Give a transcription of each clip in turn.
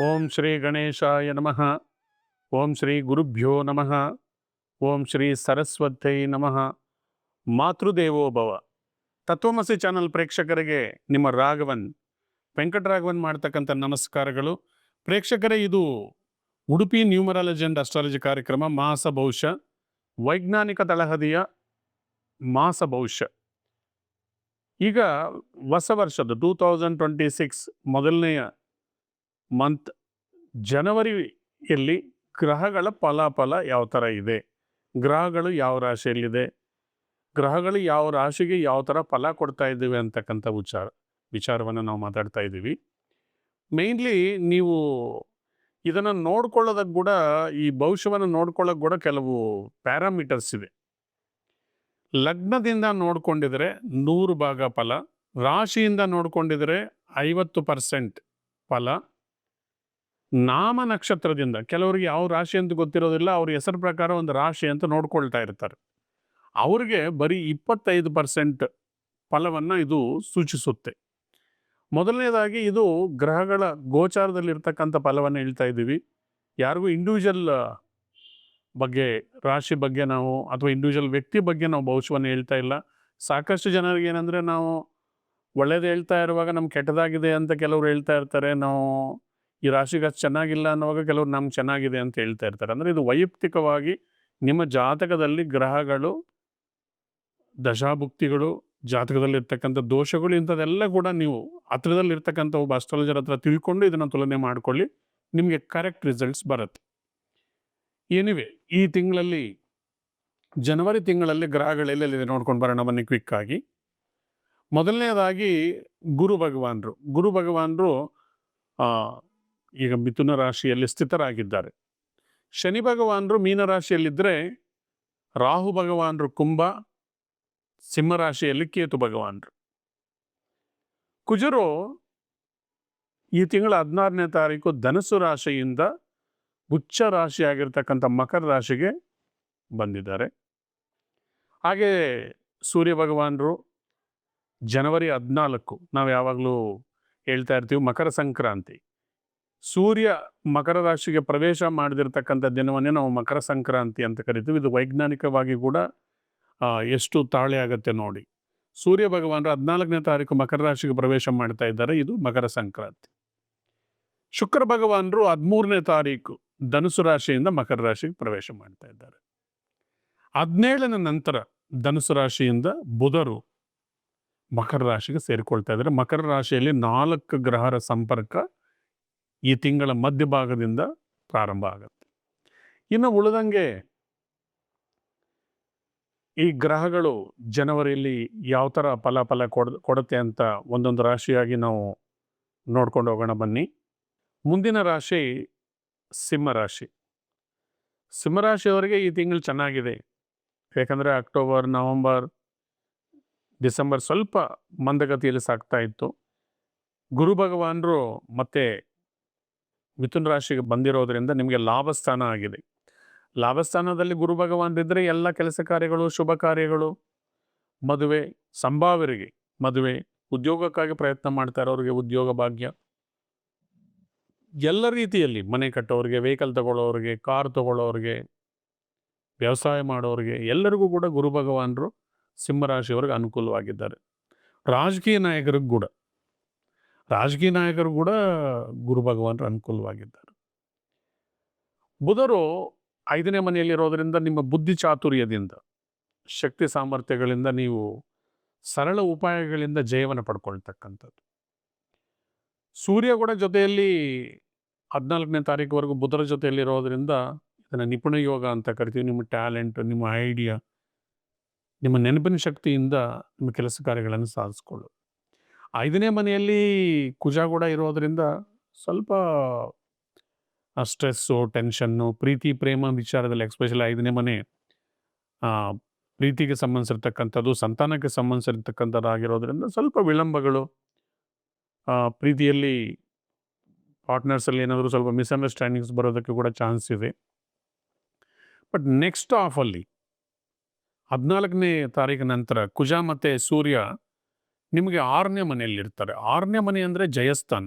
ಓಂ ಶ್ರೀ ಗಣೇಶಾಯ ನಮಃ. ಓಂ ಶ್ರೀ ಗುರುಭ್ಯೋ ನಮಃ. ಓಂ ಶ್ರೀ ಸರಸ್ವತೈ ನಮಃ. ಮಾತೃದೇವೋಭವ ತತ್ವಮಸಿ ಚಾನಲ್ ಪ್ರೇಕ್ಷಕರಿಗೆ ನಿಮ್ಮ ರಾಘವನ್, ವೆಂಕಟರಾಘವನ್ ಮಾಡ್ತಕ್ಕಂಥ ನಮಸ್ಕಾರಗಳು. ಪ್ರೇಕ್ಷಕರೇ, ಇದು ಉಡುಪಿ ನ್ಯೂಮರಾಲಜಿ ಅಂಡ್ ಅಸ್ಟ್ರಾಲಜಿ ಕಾರ್ಯಕ್ರಮ ಮಾಸ ವೈಜ್ಞಾನಿಕ ತಳಹದಿಯ ಮಾಸ ಈಗ ಹೊಸ ವರ್ಷದ ಟೂ ತೌಸಂಡ್ ಟ್ವೆಂಟಿ ಸಿಕ್ಸ್ ಮೊದಲನೆಯ ಮಂತ್ ಜನವರಿಯಲ್ಲಿ ಗ್ರಹಗಳ ಫಲಾಫಲ ಯಾವ ಥರ ಇದೆ? ಗ್ರಹಗಳು ಯಾವ ರಾಶಿಯಲ್ಲಿದೆ? ಗ್ರಹಗಳು ಯಾವ ರಾಶಿಗೆ ಯಾವ ಥರ ಫಲ ಕೊಡ್ತಾ ಇದ್ದೀವಿ ಅಂತಕ್ಕಂಥ ವಿಚಾರ, ವಿಚಾರವನ್ನು ನಾವು ಮಾತಾಡ್ತಾ ಇದ್ದೀವಿ. ಮೇಯ್ನ್ಲಿ ನೀವು ಇದನ್ನು ನೋಡ್ಕೊಳ್ಳೋದಕ್ಕೆ ಕೂಡ, ಈ ಭವಿಷ್ಯವನ್ನು ನೋಡ್ಕೊಳ್ಳೋಕೆ ಕೂಡ ಕೆಲವು ಪ್ಯಾರಾಮೀಟರ್ಸ್ ಇದೆ. ಲಗ್ನದಿಂದ ನೋಡ್ಕೊಂಡಿದ್ರೆ ನೂರು ಭಾಗ ಫಲ, ರಾಶಿಯಿಂದ ನೋಡ್ಕೊಂಡಿದ್ರೆ ಐವತ್ತು ಪರ್ಸೆಂಟ್ ಫಲ ನಾಮ ನಕ್ಷತ್ರದಿಂದ ಕೆಲವರಿಗೆ ಯಾವ ರಾಶಿ ಅಂತ ಗೊತ್ತಿರೋದಿಲ್ಲ, ಅವ್ರ ಹೆಸರು ಪ್ರಕಾರ ಒಂದು ರಾಶಿ ಅಂತ ನೋಡ್ಕೊಳ್ತಾ ಇರ್ತಾರೆ. ಅವ್ರಿಗೆ ಬರೀ ಇಪ್ಪತ್ತೈದು ಪರ್ಸೆಂಟ್ ಫಲವನ್ನು ಇದು ಸೂಚಿಸುತ್ತೆ. ಮೊದಲನೇದಾಗಿ ಇದು ಗ್ರಹಗಳ ಗೋಚಾರದಲ್ಲಿರ್ತಕ್ಕಂಥ ಫಲವನ್ನು ಹೇಳ್ತಾ ಇದ್ದೀವಿ. ಯಾರಿಗೂ ಇಂಡಿವಿಜುವಲ್ ಬಗ್ಗೆ, ರಾಶಿ ಬಗ್ಗೆ ನಾವು ಅಥವಾ ಇಂಡಿವಿಜುವಲ್ ವ್ಯಕ್ತಿ ಬಗ್ಗೆ ನಾವು ಭವಿಷ್ಯವನ್ನು ಹೇಳ್ತಾ ಇಲ್ಲ. ಸಾಕಷ್ಟು ಜನರಿಗೆ ಏನಂದರೆ ನಾವು ಒಳ್ಳೇದು ಹೇಳ್ತಾ ಇರುವಾಗ ನಮ್ಗೆ ಕೆಟ್ಟದಾಗಿದೆ ಅಂತ ಕೆಲವರು ಹೇಳ್ತಾ ಇರ್ತಾರೆ. ನಾವು ಈ ರಾಶಿಗೆ ಚೆನ್ನಾಗಿಲ್ಲ ಅನ್ನುವಾಗ ಕೆಲವರು ನಮ್ಗೆ ಚೆನ್ನಾಗಿದೆ ಅಂತ ಹೇಳ್ತಾ ಇರ್ತಾರೆ. ಅಂದರೆ ಇದು ವೈಯಕ್ತಿಕವಾಗಿ ನಿಮ್ಮ ಜಾತಕದಲ್ಲಿ ಗ್ರಹಗಳು, ದಶಾಭುಕ್ತಿಗಳು ಜಾತಕದಲ್ಲಿ ಇರ್ತಕ್ಕಂಥ ದೋಷಗಳು ಇಂಥದ್ದೆಲ್ಲ ಕೂಡ ನೀವು ಹತ್ರದಲ್ಲಿರ್ತಕ್ಕಂಥ ಒಬ್ಬ ಅಸ್ಟ್ರಾಲಜರ್ ಹತ್ರ ತಿಳ್ಕೊಂಡು ಇದನ್ನು ತುಲನೆ ಮಾಡ್ಕೊಳ್ಳಿ, ನಿಮಗೆ ಕರೆಕ್ಟ್ ರಿಸಲ್ಟ್ಸ್ ಬರುತ್ತೆ. ಏನಿವೆ ಈ ತಿಂಗಳಲ್ಲಿ, ಜನವರಿ ತಿಂಗಳಲ್ಲಿ ಗ್ರಹಗಳೆಲ್ಲೆಲ್ಲಿದೆ ನೋಡ್ಕೊಂಡು ಬರೋಣ, ಬನ್ನಿ ಕ್ವಿಕ್ ಆಗಿ. ಮೊದಲನೇದಾಗಿ ಗುರು ಭಗವಾನರು. ಗುರು ಭಗವಾನರು ಈಗ ಮಿಥುನ ರಾಶಿಯಲ್ಲಿ ಸ್ಥಿತರಾಗಿದ್ದಾರೆ. ಶನಿ ಭಗವಾನರು ಮೀನ ರಾಶಿಯಲ್ಲಿದ್ದರೆ ರಾಹು ಭಗವಾನರು ಕುಂಭ, ಸಿಂಹ ರಾಶಿಯಲ್ಲಿ ಕೇತು ಭಗವಾನರು. ಕುಜರು ಈ ತಿಂಗಳ ಹದಿನಾರನೇ ತಾರೀಕು ಧನಸ್ಸು ರಾಶಿಯಿಂದ ಉಚ್ಚ ರಾಶಿಯಾಗಿರ್ತಕ್ಕಂಥ ಮಕರ ರಾಶಿಗೆ ಬಂದಿದ್ದಾರೆ. ಹಾಗೆ ಸೂರ್ಯ ಭಗವಾನರು ಜನವರಿ ಹದಿನಾಲ್ಕು, ನಾವು ಯಾವಾಗಲೂ ಹೇಳ್ತಾ ಇರ್ತೀವಿ ಮಕರ ಸಂಕ್ರಾಂತಿ. ಸೂರ್ಯ ಮಕರ ರಾಶಿಗೆ ಪ್ರವೇಶ ಮಾಡದಿರ್ತಕ್ಕಂಥ ದಿನವನ್ನೇ ನಾವು ಮಕರ ಸಂಕ್ರಾಂತಿ ಅಂತ ಕರಿತೀವಿ. ಇದು ವೈಜ್ಞಾನಿಕವಾಗಿ ಕೂಡ ಎಷ್ಟು ತಾಳೆ ಆಗತ್ತೆ ನೋಡಿ. ಸೂರ್ಯ ಭಗವಾನರು ಹದಿನಾಲ್ಕನೇ ತಾರೀಕು ಮಕರ ರಾಶಿಗೆ ಪ್ರವೇಶ ಮಾಡ್ತಾ ಇದ್ದಾರೆ. ಇದು ಮಕರ ಸಂಕ್ರಾಂತಿ. ಶುಕ್ರ ಭಗವಾನರು ಹದಿಮೂರನೇ ತಾರೀಕು ಧನುಸು ರಾಶಿಯಿಂದ ಮಕರ ರಾಶಿಗೆ ಪ್ರವೇಶ ಮಾಡ್ತಾ ಇದ್ದಾರೆ. ಹದಿನೇಳನೇ ನಂತರ ಧನುಸು ರಾಶಿಯಿಂದ ಬುಧರು ಮಕರ ರಾಶಿಗೆ ಸೇರಿಕೊಳ್ತಾ ಇದ್ದಾರೆ. ಮಕರ ರಾಶಿಯಲ್ಲಿ ನಾಲ್ಕು ಗ್ರಹರ ಸಂಪರ್ಕ ಈ ತಿಂಗಳ ಮಧ್ಯಭಾಗದಿಂದ ಪ್ರಾರಂಭ ಆಗುತ್ತೆ. ಇನ್ನು ಉಳಿದಂಗೆ ಈ ಗ್ರಹಗಳು ಜನವರಿಯಲ್ಲಿ ಯಾವ ಥರ ಫಲ ಫಲ ಕೊಡ, ಕೊಡುತ್ತೆ ಅಂತ ಒಂದೊಂದು ರಾಶಿಯಾಗಿ ನಾವು ನೋಡ್ಕೊಂಡು ಹೋಗೋಣ ಬನ್ನಿ. ಮುಂದಿನ ರಾಶಿ ಸಿಂಹರಾಶಿ ಸಿಂಹರಾಶಿಯವರಿಗೆ ಈ ತಿಂಗಳು ಚೆನ್ನಾಗಿದೆ. ಯಾಕಂದರೆ ಅಕ್ಟೋಬರ್, ನವಂಬರ್, ಡಿಸೆಂಬರ್ ಸ್ವಲ್ಪ ಮಂದಗತಿಯಲ್ಲಿ ಸಾಗ್ತಾ ಇತ್ತು. ಗುರು ಭಗವಾನರು ಮತ್ತೆ ಮಿಥುನ ರಾಶಿಗೆ ಬಂದಿರೋದ್ರಿಂದ ನಿಮಗೆ ಲಾಭಸ್ಥಾನ ಆಗಿದೆ. ಲಾಭಸ್ಥಾನದಲ್ಲಿ ಗುರು ಭಗವಾನರಿದ್ದರೆ ಎಲ್ಲ ಕೆಲಸ ಕಾರ್ಯಗಳು, ಶುಭ ಕಾರ್ಯಗಳು, ಮದುವೆ, ಸಂಭಾವ್ಯರಿಗೆ ಮದುವೆ, ಉದ್ಯೋಗಕ್ಕಾಗಿ ಪ್ರಯತ್ನ ಮಾಡ್ತಾರೆ ಅವರಿಗೆ ಉದ್ಯೋಗ ಭಾಗ್ಯ. ಎಲ್ಲ ರೀತಿಯಲ್ಲಿ ಮನೆ ಕಟ್ಟೋರಿಗೆ ವೆಹಿಕಲ್ ತಗೊಳ್ಳೋರಿಗೆ ಕಾರ್ ತಗೊಳ್ಳೋರಿಗೆ, ವ್ಯವಸಾಯ ಮಾಡೋರಿಗೆ ಎಲ್ಲರಿಗೂ ಕೂಡ ಗುರು ಭಗವಾನರು ಸಿಂಹರಾಶಿಯವ್ರಿಗೆ ಅನುಕೂಲವಾಗಿದ್ದಾರೆ. ರಾಜಕೀಯ ನಾಯಕರಿಗೂ ಕೂಡ. ರಾಜಕೀಯ ನಾಯಕರು ಕೂಡ ಗುರು ಭಗವಾನರು ಅನುಕೂಲವಾಗಿದ್ದಾರೆ. ಬುಧರು ಐದನೇ ಮನೆಯಲ್ಲಿರೋದರಿಂದ ನಿಮ್ಮ ಬುದ್ಧಿ ಚಾತುರ್ಯದಿಂದ, ಶಕ್ತಿ ಸಾಮರ್ಥ್ಯಗಳಿಂದ ನೀವು ಸರಳ ಉಪಾಯಗಳಿಂದ ಜಯವನ್ನು ಪಡ್ಕೊಳ್ತಕ್ಕಂಥದ್ದು. ಸೂರ್ಯ ಕೂಡ ಜೊತೆಯಲ್ಲಿ ಹದಿನಾಲ್ಕನೇ ತಾರೀಕುವರೆಗೂ ಬುಧರ ಜೊತೆಯಲ್ಲಿರೋದ್ರಿಂದ ಇದನ್ನು ನಿಪುಣ ಯೋಗ ಅಂತ ಕರಿತೀವಿ. ನಿಮ್ಮ ಟ್ಯಾಲೆಂಟ್, ನಿಮ್ಮ ಐಡಿಯಾ, ನಿಮ್ಮ ನೆನಪಿನ ಶಕ್ತಿಯಿಂದ ನಿಮ್ಮ ಕೆಲಸ ಕಾರ್ಯಗಳನ್ನು ಸಾಧಿಸ್ಕೊಳ್ಳೋದು. ಐದನೇ ಮನೆಯಲ್ಲಿ ಕುಜ ಕೂಡ ಇರೋದ್ರಿಂದ ಸ್ವಲ್ಪ ಸ್ಟ್ರೆಸ್ಸು, ಟೆನ್ಷನ್ನು, ಪ್ರೀತಿ, ಪ್ರೇಮ ವಿಚಾರದಲ್ಲಿ ಎಕ್ಸ್ಪೆಷಲಿ ಐದನೇ ಮನೆ ಪ್ರೀತಿಗೆ ಸಂಬಂಧಿಸಿರ್ತಕ್ಕಂಥದ್ದು, ಸಂತಾನಕ್ಕೆ ಸಂಬಂಧಿಸಿರ್ತಕ್ಕಂಥದ್ದಾಗಿರೋದ್ರಿಂದ ಸ್ವಲ್ಪ ವಿಳಂಬಗಳು ಪ್ರೀತಿಯಲ್ಲಿ ಪಾರ್ಟ್ನರ್ಸಲ್ಲಿ ಏನಾದರೂ ಸ್ವಲ್ಪ ಮಿಸ್ಅಂಡರ್ಸ್ಟ್ಯಾಂಡಿಂಗ್ಸ್ ಬರೋದಕ್ಕೆ ಕೂಡ ಚಾನ್ಸ್ ಇದೆ. ಬಟ್ ನೆಕ್ಸ್ಟ್ ಆಫಲ್ಲಿ ಹದಿನಾಲ್ಕನೇ ತಾರೀಕಿನ ನಂತರ ಕುಜ ಮತ್ತು ಸೂರ್ಯ ನಿಮಗೆ ಆರನೇ ಮನೆಯಲ್ಲಿರ್ತಾರೆ. ಆರನೇ ಮನೆ ಅಂದರೆ ಜಯಸ್ಥಾನ.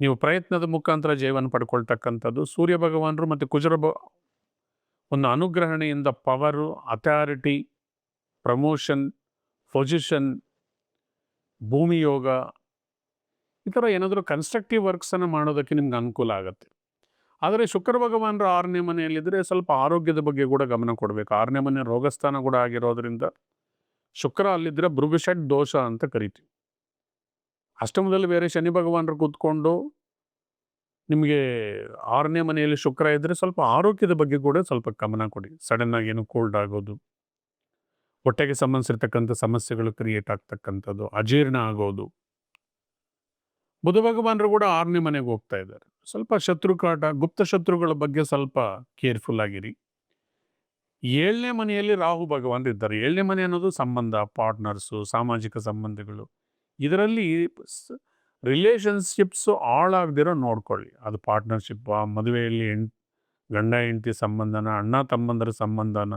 ನೀವು ಪ್ರಯತ್ನದ ಮುಖಾಂತರ ಜಯವನ್ನು ಪಡ್ಕೊಳ್ತಕ್ಕಂಥದ್ದು ಸೂರ್ಯ ಭಗವಾನರು ಮತ್ತು ಕುಜರ ಭ, ಒಂದು ಅನುಗ್ರಹಣೆಯಿಂದ ಪವರು ಅಥಾರಿಟಿ ಪ್ರಮೋಷನ್, ಪೊಸಿಷನ್ ಭೂಮಿಯೋಗ ಈ ಥರ ಏನಾದರೂ ಕನ್ಸ್ಟ್ರಕ್ಟಿವ್ ವರ್ಕ್ಸನ್ನು ಮಾಡೋದಕ್ಕೆ ನಿಮ್ಗೆ ಅನುಕೂಲ ಆಗುತ್ತೆ. ಆದರೆ ಶುಕ್ರ ಭಗವಾನರು ಆರನೇ ಮನೆಯಲ್ಲಿದ್ದರೆ ಸ್ವಲ್ಪ ಆರೋಗ್ಯದ ಬಗ್ಗೆ ಕೂಡ ಗಮನ ಕೊಡಬೇಕು. ಆರನೇ ಮನೆ ರೋಗಸ್ಥಾನ ಕೂಡ ಆಗಿರೋದ್ರಿಂದ ಶುಕ್ರ ಅಲ್ಲಿದ್ದರೆ ಭೃಗುಷಡ್ ದೋಷ ಅಂತ ಕರಿತೀವಿ. ಅಷ್ಟಮದಲ್ಲಿ ಬೇರೆ ಶನಿ ಭಗವಾನರು ಕೂತ್ಕೊಂಡು ನಿಮಗೆ ಆರನೇ ಮನೆಯಲ್ಲಿ ಶುಕ್ರ ಇದ್ದರೆ ಸ್ವಲ್ಪ ಆರೋಗ್ಯದ ಬಗ್ಗೆ ಕೂಡ ಸ್ವಲ್ಪ ಗಮನ ಕೊಡಿ. ಸಡನ್ ಆಗಿ ಏನು ಕೋಲ್ಡ್ ಆಗೋದು, ಹೊಟ್ಟೆಗೆ ಸಂಬಂಧಿಸಿರ್ತಕ್ಕಂಥ ಸಮಸ್ಯೆಗಳು ಕ್ರಿಯೇಟ್ ಆಗ್ತಕ್ಕಂಥದ್ದು, ಅಜೀರ್ಣ ಆಗೋದು. ಬುಧ ಭಗವಾನರು ಕೂಡ ಆರನೇ ಮನೆಗೆ ಹೋಗ್ತಾ ಇದ್ದಾರೆ. ಸ್ವಲ್ಪ ಶತ್ರು ಕಾಟ ಗುಪ್ತ ಶತ್ರುಗಳ ಬಗ್ಗೆ ಸ್ವಲ್ಪ ಕೇರ್ಫುಲ್ ಆಗಿರಿ. ಏಳನೇ ಮನೆಯಲ್ಲಿ ರಾಹು ಭಗವಾನ್ ಇದ್ದಾರೆ. ಏಳನೇ ಮನೆ ಅನ್ನೋದು ಸಂಬಂಧ ಪಾರ್ಟ್ನರ್ಸು ಸಾಮಾಜಿಕ ಸಂಬಂಧಗಳು. ಇದರಲ್ಲಿ ರಿಲೇಷನ್ಶಿಪ್ಸು ಹಾಳಾಗದಿರೋ ನೋಡ್ಕೊಳ್ಳಿ. ಅದು ಪಾರ್ಟ್ನರ್ಶಿಪ್ ಮದುವೆಯಲ್ಲಿ ಹೆಣ್, ಗಂಡ, ಹೆಂಡತಿ ಸಂಬಂಧನ, ಅಣ್ಣ, ತಮ್ಮಂದರ ಸಂಬಂಧನ,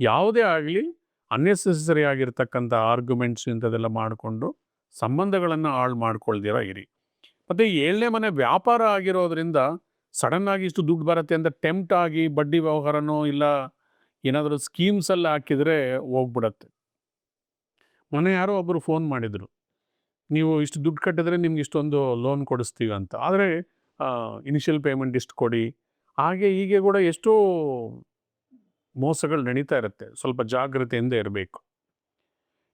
ಯಾವುದೇ ಆಗಲಿ ಅನ್ನೆಸೆಸರಿ ಆಗಿರ್ತಕ್ಕಂಥ ಆರ್ಗ್ಯುಮೆಂಟ್ಸ್ ಇಂಥದ್ದೆಲ್ಲ ಮಾಡಿಕೊಂಡು ಸಂಬಂಧಗಳನ್ನು ಹಾಳು ಮಾಡ್ಕೊಳ್ದಿರ ಇರಿ. ಮತ್ತು ಏಳನೇ ಮನೆ ವ್ಯಾಪಾರ ಆಗಿರೋದ್ರಿಂದ ಸಡನ್ ಆಗಿ ಇಷ್ಟು ದುಡ್ಡು ಬರುತ್ತೆ ಅಂತ ಟೆಂಪ್ಟ್ ಆಗಿ ಬಡ್ಡಿ ವ್ಯವಹಾರನೋ ಇಲ್ಲ ಏನಾದರೂ ಸ್ಕೀಮ್ಸಲ್ಲಿ ಹಾಕಿದರೆ ಹೋಗ್ಬಿಡತ್ತೆ. ಮೊನ್ನೆ ಯಾರೋ ಒಬ್ಬರು ಫೋನ್ ಮಾಡಿದರು. ನೀವು ಇಷ್ಟು ದುಡ್ಡು ಕಟ್ಟಿದ್ರೆ ನಿಮ್ಗೆ ಇಷ್ಟೊಂದು ಲೋನ್ ಕೊಡಿಸ್ತೀವಿ ಅಂತ. ಆದರೆ ಇನಿಷಿಯಲ್ ಪೇಮೆಂಟ್ ಇಷ್ಟು ಕೊಡಿ. ಹಾಗೆ ಹೀಗೆ ಕೂಡ ಎಷ್ಟೋ ಮೋಸಗಳು ನಡೀತಾ ಇರುತ್ತೆ. ಸ್ವಲ್ಪ ಜಾಗ್ರತೆಯಿಂದ ಇರಬೇಕು.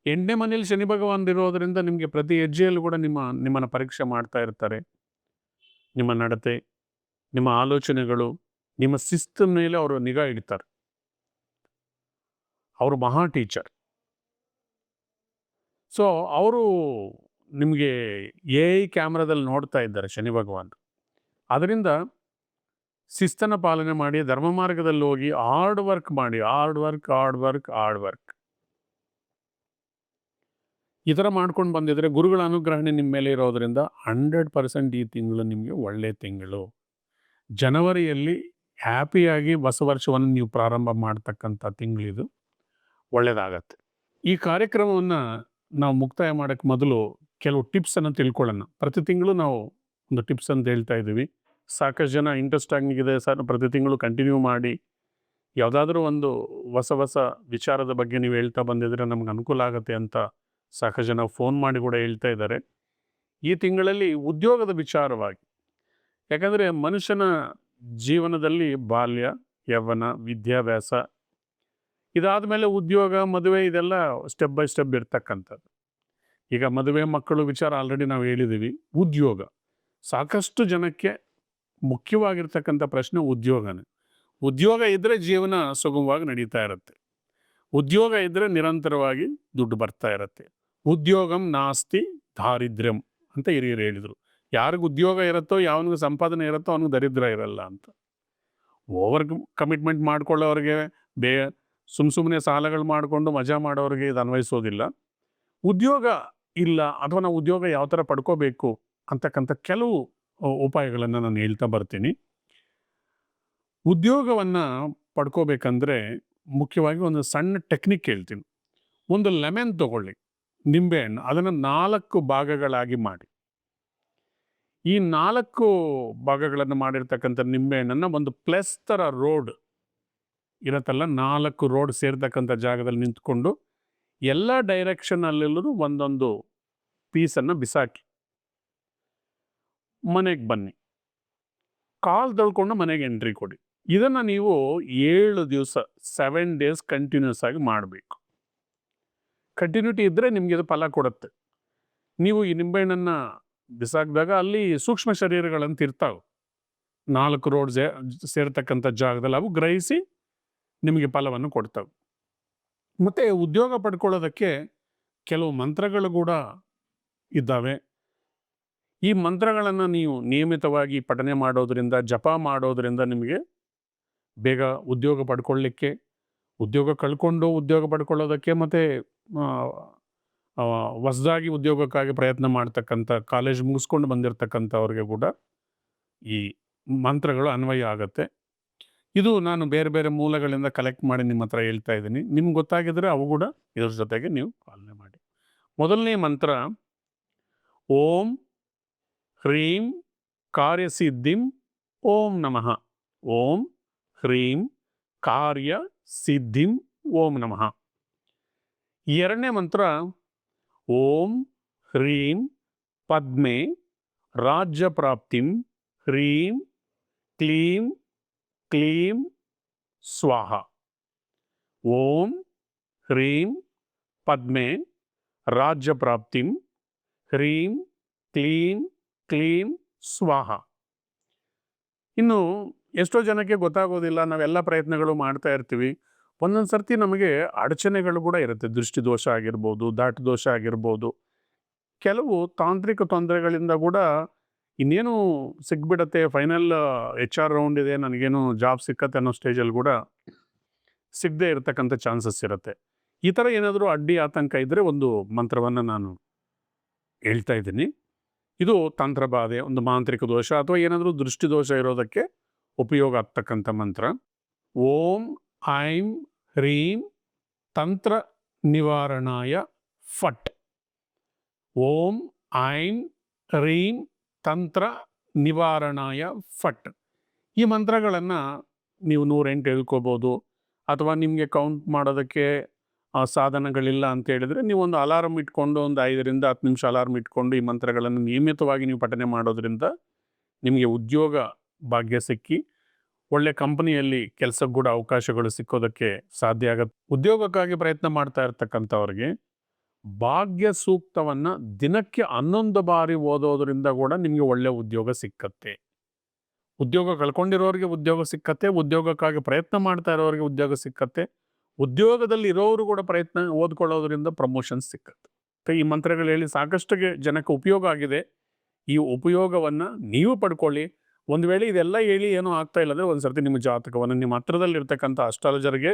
ಎಂಟನೇ ಮನೇಲಿ ಶನಿ ಭಗವಾನ್ ಇರೋದ್ರಿಂದ ನಿಮಗೆ ಪ್ರತಿ ಹೆಜ್ಜೆಯಲ್ಲೂ ಕೂಡ ನಿಮ್ಮ, ನಿಮ್ಮನ್ನು ಪರೀಕ್ಷೆ ಮಾಡ್ತಾ ಇರ್ತಾರೆ. ನಿಮ್ಮ ನಡತೆ, ನಿಮ್ಮ ಆಲೋಚನೆಗಳು, ನಿಮ್ಮ ಶಿಸ್ತು ಮೇಲೆ ಅವರು ನಿಗಾ ಇಡ್ತಾರೆ. ಅವರು ಮಹಾ ಟೀಚರ್. ಸೊ, ಅವರು ನಿಮಗೆ ಎ ಐ ಕ್ಯಾಮ್ರಾದಲ್ಲಿ ನೋಡ್ತಾ ಇದ್ದಾರೆ ಶನಿ ಭಗವಾನ್. ಅದರಿಂದ ಶಿಸ್ತನ ಪಾಲನೆ ಮಾಡಿ, ಧರ್ಮ ಮಾರ್ಗದಲ್ಲಿ ಹೋಗಿ ಹಾರ್ಡ್ ವರ್ಕ್ ಮಾಡಿ, hard work hard work hard work. ಈ ಥರ ಮಾಡ್ಕೊಂಡು ಬಂದಿದ್ರೆ ಗುರುಗಳ ಅನುಗ್ರಹಣೆ ನಿಮ್ಮ ಮೇಲೆ ಇರೋದ್ರಿಂದ ಹಂಡ್ರೆಡ್ ಪರ್ಸೆಂಟ್ ಈ ತಿಂಗಳು ನಿಮಗೆ ಒಳ್ಳೆ ತಿಂಗಳು. ಜನವರಿಯಲ್ಲಿ ಹ್ಯಾಪಿಯಾಗಿ ಹೊಸ ವರ್ಷವನ್ನು ನೀವು ಪ್ರಾರಂಭ ಮಾಡ್ತಕ್ಕಂಥ ತಿಂಗಳಿದು. ಒಳ್ಳೆಯದಾಗತ್ತೆ ಈ ಕಾರ್ಯಕ್ರಮವನ್ನು ನಾವು ಮುಕ್ತಾಯ ಮಾಡೋಕ್ಕೆ ಮೊದಲು ಕೆಲವು ಟಿಪ್ಸನ್ನು ತಿಳ್ಕೊಳ್ಳೋಣ. ಪ್ರತಿ ತಿಂಗಳು ನಾವು ಒಂದು ಟಿಪ್ಸ್ ಅಂತ ಹೇಳ್ತಾ ಇದ್ದೀವಿ. ಸಾಕಷ್ಟು ಜನ ಇಂಟ್ರೆಸ್ಟ್ ಆಗಿದೆ ಸರ್, ಪ್ರತಿ ತಿಂಗಳು ಕಂಟಿನ್ಯೂ ಮಾಡಿ. ಯಾವುದಾದ್ರೂ ಒಂದು ಹೊಸ ಹೊಸ ವಿಚಾರದ ಬಗ್ಗೆ ನೀವು ಹೇಳ್ತಾ ಬಂದಿದ್ರೆ ನಮ್ಗೆ ಅನುಕೂಲ ಆಗುತ್ತೆ ಅಂತ ಸಾಕಷ್ಟು ಜನ ಫೋನ್ ಮಾಡಿ ಕೂಡ ಹೇಳ್ತಾ ಇದ್ದಾರೆ. ಈ ತಿಂಗಳಲ್ಲಿ ಉದ್ಯೋಗದ ವಿಚಾರವಾಗಿ, ಯಾಕಂದರೆ ಮನುಷ್ಯನ ಜೀವನದಲ್ಲಿ ಬಾಲ್ಯ, ಯೌವನ, ವಿದ್ಯಾಭ್ಯಾಸ ಇದಾದ ಮೇಲೆ ಉದ್ಯೋಗ, ಮದುವೆ ಇದೆಲ್ಲ ಸ್ಟೆಪ್ ಬೈ ಸ್ಟೆಪ್ ಇರ್ತಕ್ಕಂಥದ್ದು. ಈಗ ಮದುವೆ ಮಕ್ಕಳು ವಿಚಾರ ಆಲ್ರೆಡಿ ನಾವು ಹೇಳಿದ್ದೀವಿ ಉದ್ಯೋಗ. ಸಾಕಷ್ಟು ಜನಕ್ಕೆ ಮುಖ್ಯವಾಗಿರ್ತಕ್ಕಂಥ ಪ್ರಶ್ನೆ ಉದ್ಯೋಗನೇ. ಉದ್ಯೋಗ ಇದ್ದರೆ ಜೀವನ ಸುಗಮವಾಗಿ ನಡೀತಾ ಇರುತ್ತೆ. ಉದ್ಯೋಗ ಇದ್ದರೆ ನಿರಂತರವಾಗಿ ದುಡ್ಡು ಬರ್ತಾ ಇರುತ್ತೆ. ಉದ್ಯೋಗಂ ನಾಸ್ತಿ ದಾರಿದ್ರ್ಯಂ ಅಂತ ಹಿರಿಯರು ಹೇಳಿದರು. ಯಾರಿಗೂ ಉದ್ಯೋಗ ಇರುತ್ತೋ, ಯಾವನಿಗೆ ಸಂಪಾದನೆ ಇರುತ್ತೋ, ಅವನಿಗೆ ದರಿದ್ರ ಇರಲ್ಲ ಅಂತ. ಓವರ್ ಕಮಿಟ್ಮೆಂಟ್ ಮಾಡ್ಕೊಳ್ಳೋರಿಗೆ ಬೇ ಸುಮ್ಮ ಸುಮ್ಮನೆ ಸಾಲಗಳು ಮಾಡಿಕೊಂಡು ಮಜಾ ಮಾಡೋರಿಗೆ ಇದು ಅನ್ವಯಿಸೋದಿಲ್ಲ. ಉದ್ಯೋಗ ಇಲ್ಲ, ಅಥವಾ ನಾವು ಉದ್ಯೋಗ ಯಾವ ಥರ ಪಡ್ಕೋಬೇಕು ಅಂತಕ್ಕಂಥ ಕೆಲವು ಉಪಾಯಗಳನ್ನು ನಾನು ಹೇಳ್ತಾ ಬರ್ತೀನಿ. ಉದ್ಯೋಗವನ್ನು ಪಡ್ಕೋಬೇಕಂದ್ರೆ ಮುಖ್ಯವಾಗಿ ಒಂದು ಸಣ್ಣ ಟೆಕ್ನಿಕ್ ಹೇಳ್ತೀನಿ. ಒಂದು ಲೆಮನ್ ತಗೊಳ್ಳಿ ನಿಂಬೆಹಣ್ಣು ಅದನ್ನು ನಾಲ್ಕು ಭಾಗಗಳಾಗಿ ಮಾಡಿ. ಈ ನಾಲ್ಕು ಭಾಗಗಳನ್ನು ಮಾಡಿರ್ತಕ್ಕಂಥ ನಿಂಬೆಹಣ್ಣನ್ನು ಒಂದು ಪ್ಲಸ್ ಥರ ರೋಡ್ ಇರತ್ತಲ್ಲ, ನಾಲ್ಕು ರೋಡ್ ಸೇರ್ತಕ್ಕಂಥ ಜಾಗದಲ್ಲಿ ನಿಂತ್ಕೊಂಡು ಎಲ್ಲ ಡೈರೆಕ್ಷನಲ್ಲೂ ಒಂದೊಂದು ಪೀಸನ್ನು ಬಿಸಾಕಿ ಮನೆಗೆ ಬನ್ನಿ. ಕಾಲ್ ತಳ್ಕೊಂಡು ಮನೆಗೆ ಎಂಟ್ರಿ ಕೊಡಿ. ಇದನ್ನು ನೀವು ಏಳು ದಿವಸ ಸೆವೆನ್ ಡೇಸ್ ಕಂಟಿನ್ಯೂಸ್ ಆಗಿ ಮಾಡಬೇಕು. ಕಂಟಿನ್ಯೂಟಿ ಇದ್ದರೆ ನಿಮಗೆ ಇದು ಫಲ ಕೊಡುತ್ತೆ. ನೀವು ಈ ನಿಂಬೆಹಣ್ಣನ್ನು ಬಿಸಾಕಿದಾಗ ಅಲ್ಲಿ ಸೂಕ್ಷ್ಮ ಶರೀರಗಳಂತ ಇರ್ತಾವೆ ನಾಲ್ಕು ರೋಡ್ ಸೇರ್ತಕ್ಕಂಥ ಜಾಗದಲ್ಲಿ ಅವು ಗ್ರಹಿಸಿ ನಿಮಗೆ ಫಲವನ್ನು ಕೊಡ್ತವೆ. ಮತ್ತು ಉದ್ಯೋಗ ಪಡ್ಕೊಳ್ಳೋದಕ್ಕೆ ಕೆಲವು ಮಂತ್ರಗಳು ಕೂಡ ಇದ್ದಾವೆ. ಈ ಮಂತ್ರಗಳನ್ನು ನೀವು ನಿಯಮಿತವಾಗಿ ಪಠನೆ ಮಾಡೋದರಿಂದ, ಜಪ ಮಾಡೋದರಿಂದ ನಿಮಗೆ ಬೇಗ ಉದ್ಯೋಗ ಪಡ್ಕೊಳ್ಳಿಕ್ಕೆ, ಉದ್ಯೋಗ ಕಳ್ಕೊಂಡು ಉದ್ಯೋಗ ಪಡ್ಕೊಳ್ಳೋದಕ್ಕೆ ಮತ್ತು ಹೊಸದಾಗಿ ಉದ್ಯೋಗಕ್ಕಾಗಿ ಪ್ರಯತ್ನ ಮಾಡ್ತಕ್ಕಂಥ, ಕಾಲೇಜ್ ಮುಗಿಸ್ಕೊಂಡು ಬಂದಿರತಕ್ಕಂಥವ್ರಿಗೆ ಕೂಡ ಈ ಮಂತ್ರಗಳು ಅನ್ವಯ ಆಗುತ್ತೆ. ಇದು ನಾನು ಬೇರೆ ಬೇರೆ ಮೂಲಗಳಿಂದ ಕಲೆಕ್ಟ್ ಮಾಡಿ ನಿಮ್ಮ ಹತ್ರ ಹೇಳ್ತಾ ಇದ್ದೀನಿ. ನಿಮ್ಗೆ ಗೊತ್ತಾಗಿದ್ರೆ ಅವು ಕೂಡ ಇದ್ರ ಜೊತೆಗೆ ನೀವು ಪಾಲನೆ ಮಾಡಿ. ಮೊದಲನೇ ಮಂತ್ರ, ಓಂ ಹ್ರೀಂ ಕಾರ್ಯಸಿದ್ಧಿಂ ಓಂ ನಮಃ. ಓಂ ಹ್ರೀಂ ಕಾರ್ಯ ಸಿದ್ಧಿಂ ಓಂ ನಮಃ. ಎರಡನೇ ಮಂತ್ರ, ಓಂ ಹ್ರೀಂ ಪದ್ಮೆ ರಾಜ್ಯ ಪ್ರಾಪ್ತಿಂ ಹ್ರೀಂ ಕ್ಲೀಂ ಕ್ಲೀಂ ಸ್ವಾಹ ಓಂ ಹ್ರೀಂ ಪದ್ಮೆ ರಾಜ್ಯ ಪ್ರಾಪ್ತಿಂ ಹ್ರೀಂ ಕ್ಲೀಂ ಕ್ಲೀಂ ಸ್ವಾಹ ಇನ್ನು ಎಷ್ಟೋ ಜನಕ್ಕೆ ಗೊತ್ತಾಗೋದಿಲ್ಲ ನಾವೆಲ್ಲ ಪ್ರಯತ್ನಗಳು ಮಾಡ್ತಾ ಇರ್ತೀವಿ. ಒಂದೊಂದು ಸರ್ತಿ ನಮಗೆ ಅಡಚಣೆಗಳು ಕೂಡ ಇರುತ್ತೆ. ದೃಷ್ಟಿದೋಷ ಆಗಿರ್ಬೋದು, ದಾಟ ದೋಷ ಆಗಿರ್ಬೋದು. ಕೆಲವು ತಾಂತ್ರಿಕ ತೊಂದರೆಗಳಿಂದ ಕೂಡ ಇನ್ನೇನು ಸಿಕ್ಬಿಡತ್ತೆ ಫೈನಲ್ ಎಚ್ ಆರ್ ರೌಂಡ್ ಇದೆ, ನನಗೇನು ಜಾಬ್ ಸಿಕ್ಕತ್ತೆ ಅನ್ನೋ ಸ್ಟೇಜಲ್ಲಿ ಕೂಡ ಸಿಗದೆ ಇರತಕ್ಕಂಥ ಚಾನ್ಸಸ್ ಇರುತ್ತೆ. ಈ ಥರ ಏನಾದರೂ ಅಡ್ಡಿ ಆತಂಕ ಇದ್ದರೆ ಒಂದು ಮಂತ್ರವನ್ನು ನಾನು ಹೇಳ್ತಾ ಇದ್ದೀನಿ. ಇದು ತಂತ್ರಬಾಧೆ ಒಂದು ಮಾಂತ್ರಿಕ ದೋಷ ಅಥವಾ ಏನಾದರೂ ದೃಷ್ಟಿ ದೋಷ ಇರೋದಕ್ಕೆ ಉಪಯೋಗ ಆಗ್ತಕ್ಕಂಥ ಮಂತ್ರ. ಓಂ ಐಂ ಹ್ರೀಂ ತಂತ್ರ ನಿವಾರಣಾಯ ಫಟ್. ಓಂ ಐಂ ಹ್ರೀಂ ತಂತ್ರ ನಿವಾರಣಾಯ ಫಟ್. ಈ ಮಂತ್ರಗಳನ್ನು ನೀವು ನೂರೆಂಟು ಹೇಳ್ಕೋಬೋದು ಅಥವಾ ನಿಮಗೆ ಕೌಂಟ್ ಮಾಡೋದಕ್ಕೆ ಸಾಧನಗಳಿಲ್ಲ ಅಂತ ಹೇಳಿದರೆ ನೀವು ಒಂದು ಅಲಾರಮ್ ಇಟ್ಕೊಂಡು ಒಂದು ಐದರಿಂದ ಹತ್ತು ನಿಮಿಷ ಅಲಾರ್ಮ್ ಇಟ್ಕೊಂಡು ಈ ಮಂತ್ರಗಳನ್ನು ನಿಯಮಿತವಾಗಿ ನೀವು ಪಠನೆ ಮಾಡೋದ್ರಿಂದ ನಿಮಗೆ ಉದ್ಯೋಗ ಭಾಗ್ಯ ಸಿಕ್ಕಿ, ಒಳ್ಳೆ ಕಂಪನಿಯಲ್ಲಿ ಕೆಲಸಕ್ಕೆ ಕೂಡ ಅವಕಾಶಗಳು ಸಿಕ್ಕೋದಕ್ಕೆ ಸಾಧ್ಯ ಆಗತ್ತೆ. ಉದ್ಯೋಗಕ್ಕಾಗಿ ಪ್ರಯತ್ನ ಮಾಡ್ತಾ ಇರ್ತಕ್ಕಂಥವ್ರಿಗೆ ಭಾಗ್ಯ ಸೂಕ್ತವನ್ನ ದಿನಕ್ಕೆ ಹನ್ನೊಂದು ಬಾರಿ ಓದೋದ್ರಿಂದ ಕೂಡ ನಿಮಗೆ ಒಳ್ಳೆ ಉದ್ಯೋಗ ಸಿಕ್ಕತ್ತೆ. ಉದ್ಯೋಗ ಕಳ್ಕೊಂಡಿರೋರಿಗೆ ಉದ್ಯೋಗ ಸಿಕ್ಕತ್ತೆ, ಉದ್ಯೋಗಕ್ಕಾಗಿ ಪ್ರಯತ್ನ ಮಾಡ್ತಾ ಇರೋರಿಗೆ ಉದ್ಯೋಗ ಸಿಕ್ಕತ್ತೆ, ಉದ್ಯೋಗದಲ್ಲಿ ಇರೋರು ಕೂಡ ಪ್ರಯತ್ನ ಓದ್ಕೊಳ್ಳೋದ್ರಿಂದ ಪ್ರಮೋಷನ್ ಸಿಕ್ಕತ್ತೆ. ಈ ಮಂತ್ರಗಳು ಹೇಳಿ ಸಾಕಷ್ಟು ಜನಕ್ಕೆ ಉಪಯೋಗ ಆಗಿದೆ. ಈ ಉಪಯೋಗವನ್ನ ನೀವು ಪಡ್ಕೊಳ್ಳಿ. ಒಂದು ವೇಳೆ ಇದೆಲ್ಲ ಹೇಳಿ ಏನೂ ಆಗ್ತಾ ಇಲ್ಲ ಅಂದರೆ ಒಂದು ಸರ್ತಿ ನಿಮ್ಮ ಜಾತಕವನ್ನು ನಿಮ್ಮ ಹತ್ರದಲ್ಲಿರ್ತಕ್ಕಂಥ ಅಸ್ಟ್ರಾಲಜರ್ಗೆ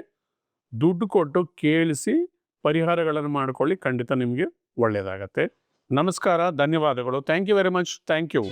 ದುಡ್ಡು ಕೊಟ್ಟು ಕೇಳಿಸಿ ಪರಿಹಾರಗಳನ್ನು ಮಾಡಿಕೊಳ್ಳಿ ಖಂಡಿತ ನಿಮಗೆ ಒಳ್ಳೆಯದಾಗತ್ತೆ ನಮಸ್ಕಾರ ಧನ್ಯವಾದಗಳು. Thank you very much thank you